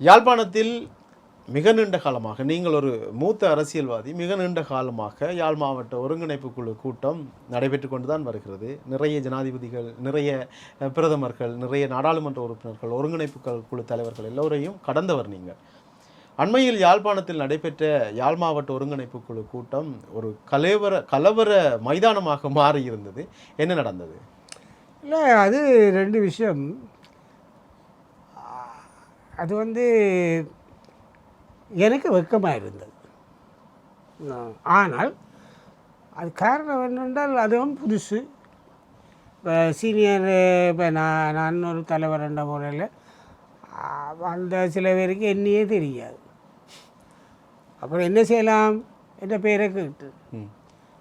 யாழ்ப்பாணத்தில் மிக நீண்ட காலமாக நீங்கள் ஒரு மூத்த அரசியல்வாதி மிக நீண்ட காலமாக யாழ் மாவட்ட ஒருங்கிணைப்பு குழு கூட்டம் நடைபெற்று கொண்டு தான் வருகிறது. நிறைய ஜனாதிபதிகள் நிறைய பிரதமர்கள் நிறைய நாடாளுமன்ற உறுப்பினர்கள் ஒருங்கிணைப்பு குழு தலைவர்கள் எல்லோரையும் கடந்தவர் நீங்கள். அண்மையில் யாழ்ப்பாணத்தில் நடைபெற்ற யாழ் மாவட்ட ஒருங்கிணைப்பு குழு கூட்டம் ஒரு கலவர கலவர மைதானமாக மாறி இருந்தது என்ன நடந்தது? இல்லை அது ரெண்டு விஷயம். அது வந்து எனக்கு வெக்கமாக இருந்தது ஆனால் அது காரணம் என்னென்றால் அதுவும் புதுசு. இப்போ சீனியர் இப்போ நான் நான் ஒரு தலைவர் என்ற முறையில் அந்த சில பேருக்கு என்னையே தெரியாது. அப்புறம் என்ன செய்யலாம்? என்ற பேரை கேட்டு.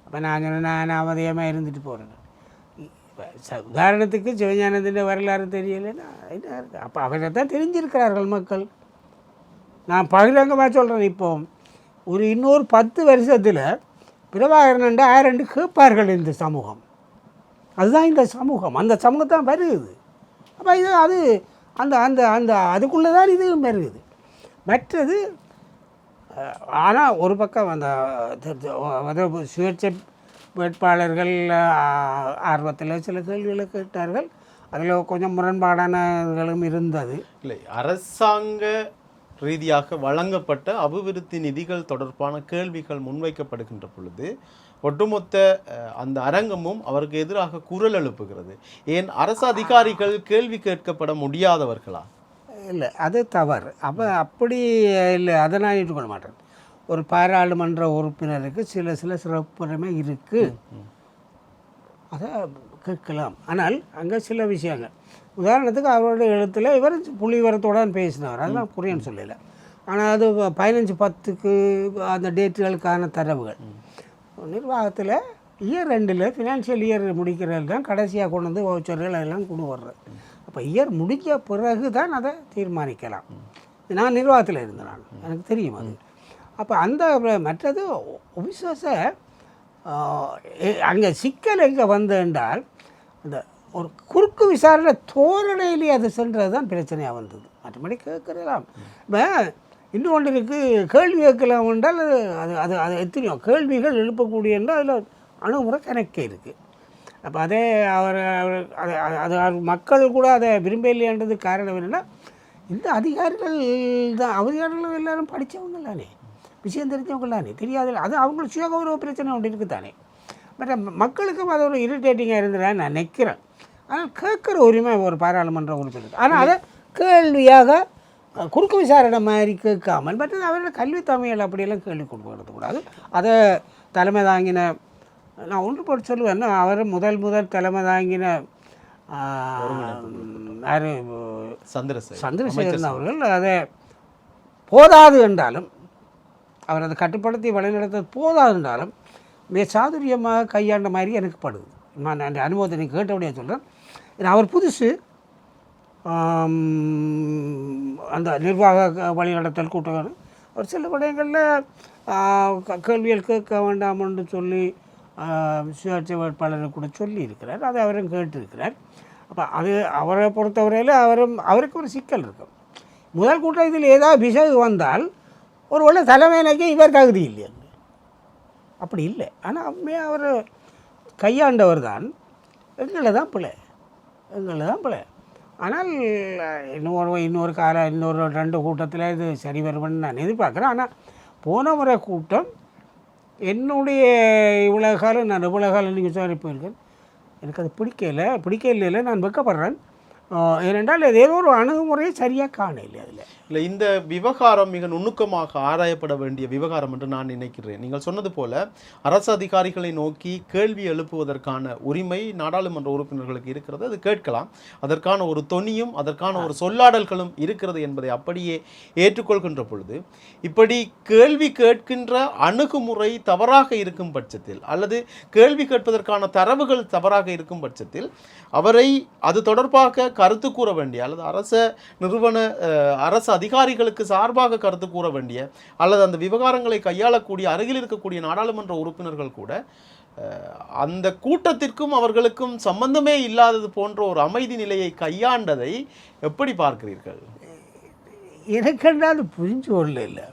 அப்போ நான் சொன்னேன் நான் அவதியமாக இருந்துட்டு போகிறேன் உதாரணத்துக்கு சிவஞானத்தின் வரலாறு தெரியலைன்னா என்ன இருக்குது அப்போ அவரை தான் தெரிஞ்சிருக்கிறார்கள் மக்கள். நான் பகிரங்கமாக சொல்கிறேன் இப்போ. ஒரு இன்னொரு பத்து வருஷத்தில் பிரபாகரன் ஆயிரண்டு கேட்பார்கள் இந்த சமூகம். அதுதான் இந்த சமூகம். அந்த சமூகம் தான் வருகுது. அப்போ இது அது அந்த அந்த அந்த அதுக்குள்ளே தான் இதுவும் வருகுது. மற்றது ஆனால் ஒரு பக்கம் அந்த சுயேட்சை வேட்பாளர்கள் ஆர்வத்தில் சில கேள்விகளை கேட்டார்கள். அதில் கொஞ்சம் முரண்பாடானங்களும் இருந்தது. இல்லை அரசாங்க ரீதியாக வழங்கப்பட்ட அபிவிருத்தி நிதிகள் தொடர்பான கேள்விகள் முன்வைக்கப்படுகின்ற பொழுது ஒட்டுமொத்த அந்த அரங்கமும் அவருக்கு எதிராக குரல் எழுப்புகிறது. ஏன் அரசு அதிகாரிகள் கேள்வி கேட்கப்பட முடியாதவர்களா? இல்லை அது தவறு. அப்போ அப்படி இல்லை அதை நான் ஏற்றுக்கொள்ள மாட்டேன். ஒரு பாராளுமன்ற உறுப்பினருக்கு சில சில சிறப்புரிமை இருக்குது அதை கேட்கலாம். ஆனால் அங்கே சில விஷயங்கள். உதாரணத்துக்கு அவருடைய எழுத்தில் இவர் புள்ளிவரத்தோடு பேசினவர் அதெல்லாம் புரியன்னு சொல்லலை. ஆனால் அது பதினஞ்சு பத்துக்கு அந்த டேட்டுகளுக்கான தரவுகள். நிர்வாகத்தில் இயர் ரெண்டில் ஃபினான்ஷியல் இயர் முடிக்கிறது தான் கடைசியாக கொண்டு வந்து வவுச்சர்கள் எல்லாம் கொண்டு வர்றது. அப்போ இயர் முடிஞ்ச பிறகு தான் அதை தீர்மானிக்கலாம். நான் நிர்வாகத்தில் இருந்தேன் நான். எனக்கு தெரியும் அது. அப்போ அந்த மற்றது விசுவாச அங்கே சிக்கல் எங்கே வந்து என்றால் அந்த ஒரு குறுக்கு விசாரணை தோரணையிலே அது சென்றது தான் பிரச்சனையாக வந்தது. மற்றபடி கேட்கலாம் இப்போ இன்னொன்று இருக்குது கேள்வி கேட்கலாம் என்றால் அது அது அது அது எத்தனையோ கேள்விகள் எழுப்பக்கூடிய என்றால் அதில் அணுகுமுறை கணக்கே இருக்குது அப்போ அதே அவர் அவர் அது அது- மக்கள் கூட அதை விரும்பலைன்றது காரணம் என்னென்னா இந்த அதிகாரிகள் தான் அதிகாரிகள் எல்லாரும் படித்தவங்க தானே விஷயம் தெரிஞ்சவங்க தானே தெரியாத அது அவங்களுக்கு சுயகௌரவ பிரச்சனை ஒன்று இருக்குது தானே பட் மக்களுக்கும் அது ஒரு இரிட்டேட்டிங்காக இருந்ததா நான் நினைக்கிறேன். ஆனால் கேட்குற உரிமை ஒரு பாராளுமன்ற உறுப்பினர். ஆனால் அதை கேள்வியாக குறுக்கு விசாரணை மாதிரி கேட்காமல் மற்றது அவரோட கல்வி தமிழ் அப்படியெல்லாம் கேள்வி கொடுக்கறது கூடாது. அதை தலைமை தாங்கின நான் ஒன்று போட்டு சொல்லுவேன். அவர் முதல் முதல் தலைமை தாங்கின யார்? சந்திரசேகர். சந்திரசேகரன் அவர்கள் அதை போதாது என்றாலும் அவர் அதை கட்டுப்படுத்தி வழிநடத்த போதாதுன்றாலும் மிக சாதுரியமாக கையாண்ட மாதிரி எனக்கு படுது. நான் அந்த அனுபவத்தை நீ கேட்டபடியே சொல்கிறேன் அவர் புதுசு. அந்த நிர்வாக வழிநடத்தல் கூட்டம் ஒரு சில விடயங்களில் கேள்விகள் கேட்க வேண்டாம் என்று சொல்லி சுயாட்சி வேட்பாளரை கூட சொல்லி இருக்கிறார் அதை அவரும் கேட்டிருக்கிறார். அப்போ அது அவரை பொறுத்தவரையில் அவரும் அவருக்கு ஒரு சிக்கல் இருக்கும். முதல் கூட்டத்தில் ஏதாவது பிசகு வந்தால் ஒரு வேளை தலைமையினக்கே இவர் தகுதி இல்லையா. அப்படி இல்லை. ஆனால் உண்மையாக அவர் கையாண்டவர் தான். எங்களை தான் பிள்ளை எங்களை தான் பிள்ளை ஆனால் இன்னொரு இன்னொரு கால இன்னொரு ரெண்டு கூட்டத்தில் இது சரி வரும்னு நான் எதிர்பார்க்குறேன். ஆனால் போன முறை கூட்டம் என்னுடைய இவ்வளோ காலம் நான் இவ்வளோ காலம் நீங்கள் சொல்லி போயிருக்கேன் எனக்கு அது பிடிக்கலை. பிடிக்கல நான் வெக்கப்படுறேன். ஏனென்றால் ஏதோ ஒரு அணுகுமுறையை சரியாக காணலை அதில். இல்லை இந்த விவகாரம் மிக நுணுக்கமாக ஆராயப்பட வேண்டிய விவகாரம் என்று நான் நினைக்கிறேன். நீங்கள் சொன்னது போல அரசு அதிகாரிகளை நோக்கி கேள்வி எழுப்புவதற்கான உரிமை நாடாளுமன்ற உறுப்பினர்களுக்கு இருக்கிறது. அது கேட்கலாம். அதற்கான ஒரு தொனியும் அதற்கான ஒரு சொல்லாடல்களும் இருக்கிறது என்பதை அப்படியே ஏற்றுக்கொள்கின்ற பொழுது இப்படி கேள்வி கேட்கின்ற அணுகுமுறை தவறாக இருக்கும் பட்சத்தில் அல்லது கேள்வி கேட்பதற்கான தரவுகள் தவறாக இருக்கும் பட்சத்தில் அவரை அது தொடர்பாக கருத்து கூற வேண்டிய அல்லது அரச நிறுவன அரசு அதிகாரிகளுக்கு சார்பாக கருத்து கூற வேண்டிய அல்லது அந்த விவகாரங்களை கையாளக்கூடிய அருகில் இருக்கக்கூடிய நாடாளுமன்ற உறுப்பினர்கள் கூட அந்த கூட்டத்திற்கும் அவர்களுக்கும் சம்பந்தமே இல்லாதது போன்ற ஒரு அமைதி நிலையை கையாண்டதை எப்படி பார்க்கிறீர்கள்? எனக்கென்றா அது புரிஞ்சு கொள்ள இல்லை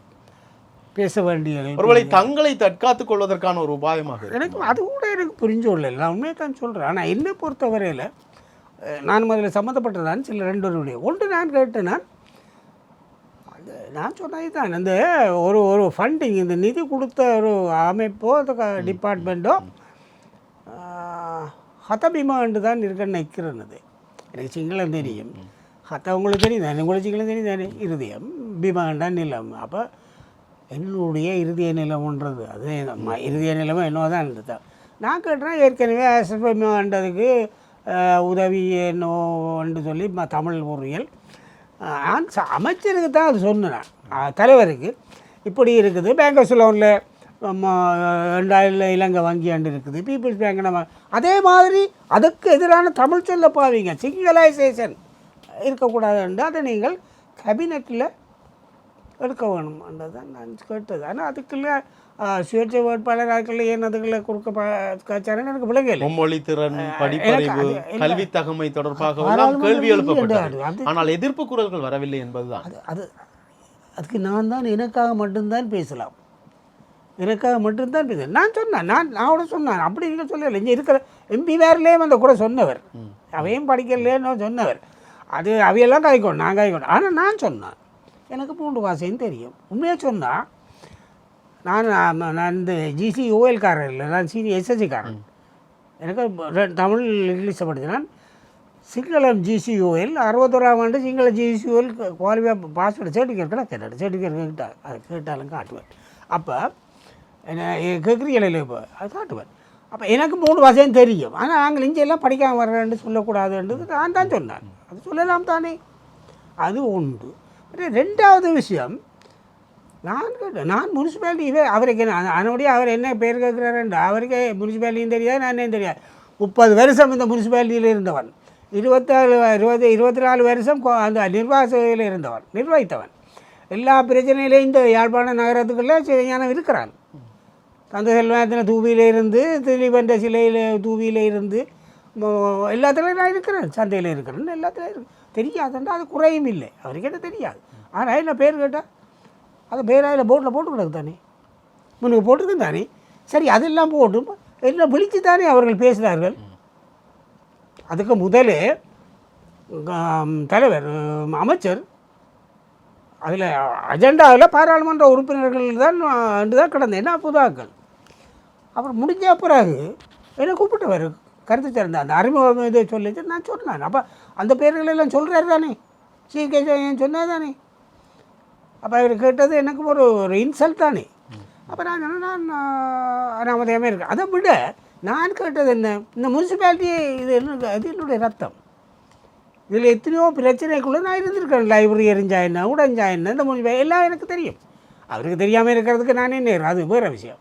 பேச வேண்டிய ஒருவேளை தங்களை தற்காத்துக் கொள்வதற்கான ஒரு உபாயமாக. எனக்கு அது கூட எனக்கு புரிஞ்சு கொள்ள இல்லை நான் உண்மையை தான் சொல்கிறேன் ஆனால் என்னை பொறுத்தவரையில் நான் முதல்ல சம்மந்தப்பட்டதான் சில ரெண்டு ஒன்று நான் கேட்டேன் நான் அது நான் சொன்னது தான். அந்த ஒரு ஒரு ஃபண்டிங் இந்த நிதி கொடுத்த ஒரு அமைப்போ டிபார்ட்மெண்ட்டோ ஹதபிமாண்டு தான் இருக்குன்னு நிற்கிறேன் அது. எனக்கு சிங்களம் தெரியும். ஹத்த உங்களுக்கு தெரியும் தானே உங்களுக்கு சிங்களம் தெரியும் தானே இருதயம். பீமாண்டா நிலம். அப்போ என்னுடைய இறுதிய நிலம்ன்றது அது இறுதிய நிலமும் என்னவோ தான் இருந்தது நான் கேட்டேன் ஏற்கனவே எஸ்எஃப்எம்ன்றதுக்கு உதவி என்னோன்னு சொல்லி ம- தமிழ் பொறியியல். அஹ், அமைச்சருக்கு தான் அது சொன்னேன். தலைவருக்கு. இப்படி இருக்குது. பேங்க் ஆஃப் லோனில் ரெண்டாயிரம் இலங்கை வங்கி ஆண்டு இருக்குது. பீப்புள்ஸ் பேங்க் நம்ம அதே மாதிரி அதுக்கு எதிரான தமிழ் சொல்ல பாவீங்க சிங்கலைசேஷன் இருக்கக்கூடாதுன்னு அதை நீங்கள் கேபினெட்டில் எடுக்க வேணும் தான் நான் கேட்டது. ஆனால் அதுக்குள்ளே சுயேட்சை வேட்பாளராக்கள் ஏன் அதுக்குள்ள குறுக்க காய்ச்சாருன்னு எனக்கு விளங்கலை. மும்மொழி திறன் படிப்பறிவு இல்ல. கல்வி தகமை தொடர்பாக கேள்வி எழுப்பப்பட்டது. ஆனால் எதிர்ப்பு குரல்கள் வரவில்லை என்பதுதான். அது அது அதுக்கு நான் தான் எனக்காக மட்டும்தான் பேசலாம். எனக்காக மட்டும்தான் பேசலாம் நான் சொன்னேன் நான் நான் கூட சொன்னேன். அப்படி இருக்க சொல்லலை இங்கே இருக்கிற எம்பி வேறுலேயும் அந்த கூட சொன்னவர். அவையும் படிக்கலேன்னு சொன்னவர். அது அவையெல்லாம் காய்க்கணும் நான் காய்க்கணும் ஆனால் நான் சொன்னேன். எனக்கு பூண்டு வாசைன்னு தெரியும். உண்மையாக சொன்னால் நான் நான் இந்த ஜிசி ஓஎல்காரன் இல்லை. நான் சினி எஸ்எஸ்சிக்காரன் எனக்கு தமிழ் இங்கிலீஷை படித்தினான் Sinhala G C O L அறுபத்தோராம் ஆண்டு Sinhala G C O L qualify password certificate கூட கேட்டார் சர்டிஃபிகேட் கேட்டா அது கேட்டாலும் காட்டுவேன். அப்போ என்ன கேட்குறீங்களே இப்போ? அது காட்டுவேன். அப்போ எனக்கு மூணு வசதியும் தெரியும். ஆனால் நாங்கள் இங்கே எல்லாம் வர்றேன்னு சொல்லக்கூடாதுன்றது நான் தான் சொன்னேன். அது சொல்லலாம் தானே. அது உண்டு. ரெண்டாவது விஷயம் நான் கேட்டேன் நான் முனிசிபாலிட்டி இவர் அவருக்கு என்ன அதனுடைய அவர் என்ன பேர் கேட்குறாருண்டு அவருக்கு முனிசிபாலிட்டியும் தெரியாது நான் என்ன தெரியாது. முப்பது வருஷம் இந்த முனிசிபாலிட்டியில் இருந்தவன். இருபத்தாறு இருபது இருபத்தி நாலு வருஷம் அந்த நிர்வாகத்தில் இருந்தவன் நிர்வகித்தவன். எல்லா பிரச்சனையிலையும் இந்த யாழ்ப்பாண நகரத்துக்குள்ளே ஞானம் இருக்கிறான். தந்த செல்வத்தில் தூவியில் இருந்து திலீபன்ற சிலையில் தூவியில் இருந்து எல்லாத்துலேயும் எல்லாத்துலையும் நான் இருக்கிறேன் சந்தையில் இருக்கிறேன் எல்லாத்துலேயும் இருக்கு தெரியாதுன்றா அது குறையும் இல்லை. அவருக்கு என்ன தெரியாது. ஆனால் என்ன பேர் கேட்டால் அது பேராயில் போட்டில் போட்டு கிடக்கு தானே? முன்னுக்கு போட்டிருக்கேன் தானே? சரி அதெல்லாம் போட்டும். எல்லாம் விழித்து தானே அவர்கள் பேசினார்கள். அதுக்கு முதலே தலைவர் அமைச்சர் அதில் அஜெண்டாவில் பாராளுமன்ற உறுப்பினர்கள் தான் அன்று தான் கிடந்தேன் என்ன புதாக்கள் அப்புறம் முடிஞ்ச பிறகு என்னை கூப்பிட்டவர் கருத்து சேர்ந்த அந்த அறிமுகம் இதை சொல்லிட்டு நான் சொன்னேன். அப்போ அந்த பேர்கள் எல்லாம் சொல்கிறாரு தானே சீகே சொன்னார் தானே? அப்போ அவர் கேட்டது எனக்கு ஒரு ஒரு இன்சல்ட் தானே. அப்போ நான் சொன்னேன் நான் அனாமதயமே இருக்கேன். அதை விட நான் கேட்டது என்ன? இந்த முனிசிபாலிட்டி இது என்ன அது என்னுடைய ரத்தம். இதில் எத்தனையோ பிரச்சனைக்குள்ளே நான் இருந்திருக்கேன். லைப்ரரி எரிஞ்சா என்ன உடஞ்சா என்ன இந்த முனிசிபாலிட்டி எல்லாம் எனக்கு தெரியும். அவருக்கு தெரியாமல் இருக்கிறதுக்கு நானே நேரம் அது வேறு விஷயம்.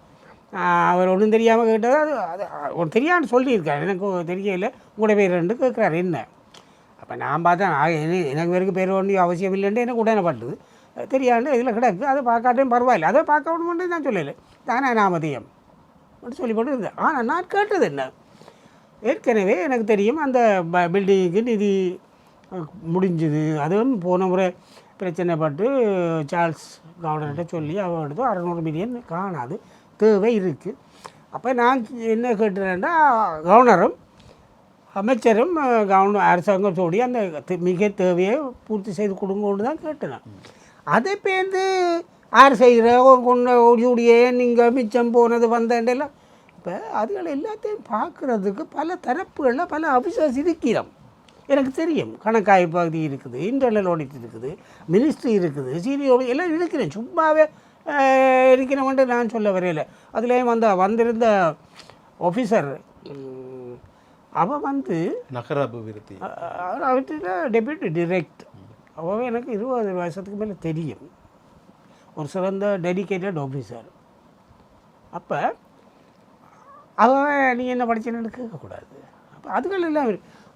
அவர் ஒன்றும் தெரியாமல் கேட்டது அது அது ஒன்று தெரியாமல் சொல்லியிருக்காரு. எனக்கு தெரியல. உங்களோட பேர் ரெண்டு கேட்குறாரு என்ன? அப்போ நான் பார்த்தேன் எனக்கு எனக்கு பேருக்கு பேர் ஒன்றும் அவசியம் இல்லைன்ட்டு எனக்கு உடனே பட்டுது. தெரியாண்டு இதில் கிடக்கு. அதை பார்க்காட்டும் பரவாயில்ல. அதை பார்க்க விடமாட்டே நான் சொல்லலை. தானே நாமதியம் அப்படின்னு சொல்லி போட்டு இருந்தேன் ஆனால் நான் கேட்டது என்ன? ஏற்கனவே எனக்கு தெரியும் அந்த ப பில்டிங்குக்கு நிதி முடிஞ்சுது. அதுவும் போன முறை பிரச்சனைப்பட்டு சார்ல்ஸ் கவர்னர்கிட்ட சொல்லி அவன் அறநூறு மில்லியன் காணாது. தேவை இருக்குது அப்போ நான் என்ன கேட்டுறேன்னா கவர்னரும் அமைச்சரும் அஹ், அரசாங்கம் சொல்லி அந்த மிக தேவையை பூர்த்தி செய்து கொடுங்கன்னு தான் கேட்டேன் அதை பேர்ந்து யார் செய்கிற கொண்ட ஓடியே நீங்கள் மிச்சம் போனது வந்தேன்டெல்லாம். இப்போ அதுகளை எல்லாத்தையும் பார்க்குறதுக்கு பல தரப்புகளில் பல அபிசஸ் இருக்கிறோம். எனக்கு தெரியும் கணக்காய் பகுதி இருக்குது இன்டர்னல் ஆடிட் இருக்குது மினிஸ்ட்ரி இருக்குது சிடிஓ எல்லாம் இருக்கிறேன். சும்மாவே இருக்கிறவன்ட்டு நான் சொல்ல வரையில. அதுலேயும் வந்த வந்திருந்த ஆஃபீஸர் அவன் வந்து நகர அபிவிருத்தி அவர்கிட்ட டெபியூட்டி டிரெக்ட் அப்போவே எனக்கு இருபது வருஷத்துக்கு மேலே தெரியும். ஒரு சிறந்த டெடிக்கேட்டட் ஆஃபீஸர் அப்போ அவன் நீ என்ன படிச்சேன்னு கேட்கக்கூடாது. அப்போ அதுகள் எல்லாம்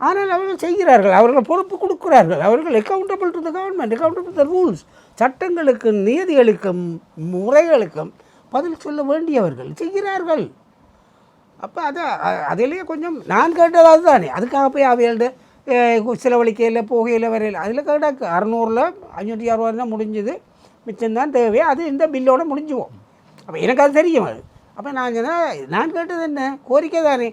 ஆனால் அவர்கள் செய்கிறார்கள். அவர்கள் பொறுப்பு கொடுக்கிறார்கள். அவர்கள் accountable to the government accountable the rules சட்டங்களுக்கும் நியதிகளுக்கும் முறைகளுக்கும் பதில் சொல்ல வேண்டியவர்கள் செய்கிறார்கள். அப்போ அதை அதிலேயே கொஞ்சம் நான் கேட்டது அதுதானே அதுக்காக போய் அவைகள்ட்ட செலவழிக்கையில் போகையில் வரையில். அதில் கிடக்கு அறநூறில் அஞ்சூற்றி அறுபது தான் முடிஞ்சுது. மிச்சம்தான் தேவை அது இந்த பில்லோட முடிஞ்சுவோம். அப்போ எனக்கு அது தெரியும் அது. அப்போ நான் சொன்னேன் நான் கேட்டது என்ன? கோரிக்கை தானே.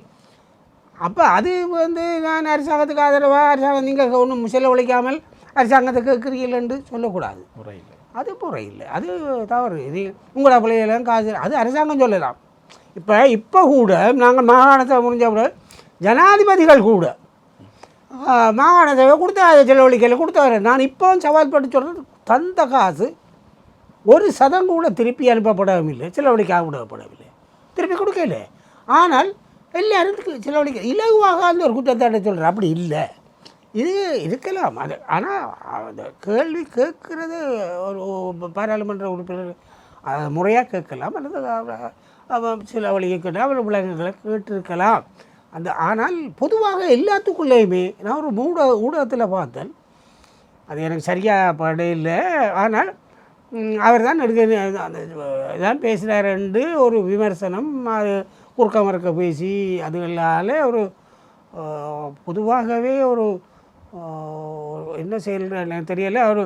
அப்போ அது வந்து நான் அரசாங்கத்துக்கு ஆதரவாக அரசாங்கம் நீங்கள் ஒன்றும் செலவழிக்காமல் அரசாங்கத்தை கேட்குறீங்களேன்னு சொல்லக்கூடாது. முறையில் அது முறையில்லை அது தவறு. இது உங்களோட பிள்ளைகளும் காசு அது அரசாங்கம் சொல்லலாம். இப்போ இப்போ கூட நாங்கள் மாகாணத்தை முடிஞ்ச கூட ஜனாதிபதிகள் கூட ஆ, மாகாணத்தை கொடுத்த செலவழிக்கையில் கொடுத்தாரு. நான் இப்போ சவால் பட்டு சொல்கிறது தந்த காசு ஒரு சதம் கூட திருப்பி அனுப்பப்படவில்லை விடப்படவில்லை திருப்பி கொடுக்கல. ஆனால் எல்லாரும் செலவழிக்க இலகுவாக அந்த ஒரு குற்றச்சாட்டை சொல்கிறேன் அப்படி இல்லை. இது இருக்கலாம். அது ஆனால் அந்த கேள்வி கேட்குறது ஒரு பாராளுமன்ற உறுப்பினர் அதை முறையாக கேட்கலாம் அல்லது சில வழியை கேட்டால் அவர் கேட்டிருக்கலாம். அந்த ஆனால் பொதுவாக எல்லாத்துக்குள்ளேயுமே நான் ஒரு மூட ஊடகத்தில் பார்த்தேன். அது எனக்கு சரியாக படையில்லை ஆனால் அவர் தான் எடுக்க அந்த இதான் பேசுகிறாருண்டு ஒரு விமர்சனம் அது குறுக்க மறுக்க பேசி அதுகளால் ஒரு பொதுவாகவே ஒரு என்ன செயல் எனக்கு தெரியல ஒரு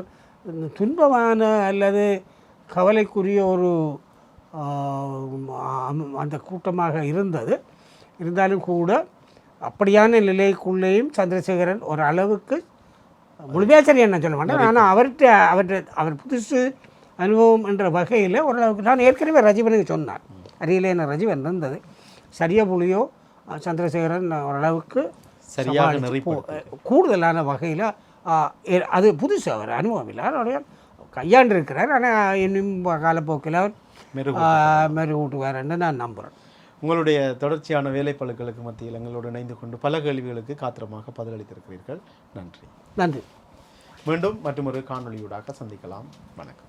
துன்பமான அல்லது கவலைக்குரிய ஒரு அம்- அந்த கூட்டமாக இருந்தது. இருந்தாலும் கூட அப்படியான நிலைக்குள்ளேயும் சந்திரசேகரன் ஒரு அளவுக்கு முழுமையாக சரி என்ன சொல்ல மாட்டேன். ஆனால் அவர்கிட்ட அவர்கிட்ட அவர் புதுசு அனுபவம் என்ற வகையில் ஓரளவுக்கு நான் ஏற்கனவே ரஜீவனுக்கு சொன்னான் அருகிலே என்ன ரஜீவன் இருந்தது. சரியா புலியோ சந்திரசேகரன் ஓரளவுக்கு சரியாக கூடுதலான வகையில் அது புதுசு அவர் அனுபவம் இல்லை. அவருடைய கையாண்டு இருக்கிறார் ஆனால் இன்னும் காலப்போக்கில் அவர் மெருகு மெருகூட்டுவார்ன்னு நான் நம்புகிறேன் உங்களுடைய தொடர்ச்சியான வேலைப்பளுக்களுக்கு மத்தியில் எங்களோடு இணைந்து கொண்டு பல கேள்விகளுக்கு காத்திரமாக பதிலளித்திருக்கிறீர்கள். நன்றி. நன்றி. மீண்டும் மற்றொரு காணொளியூடாக சந்திக்கலாம். வணக்கம்.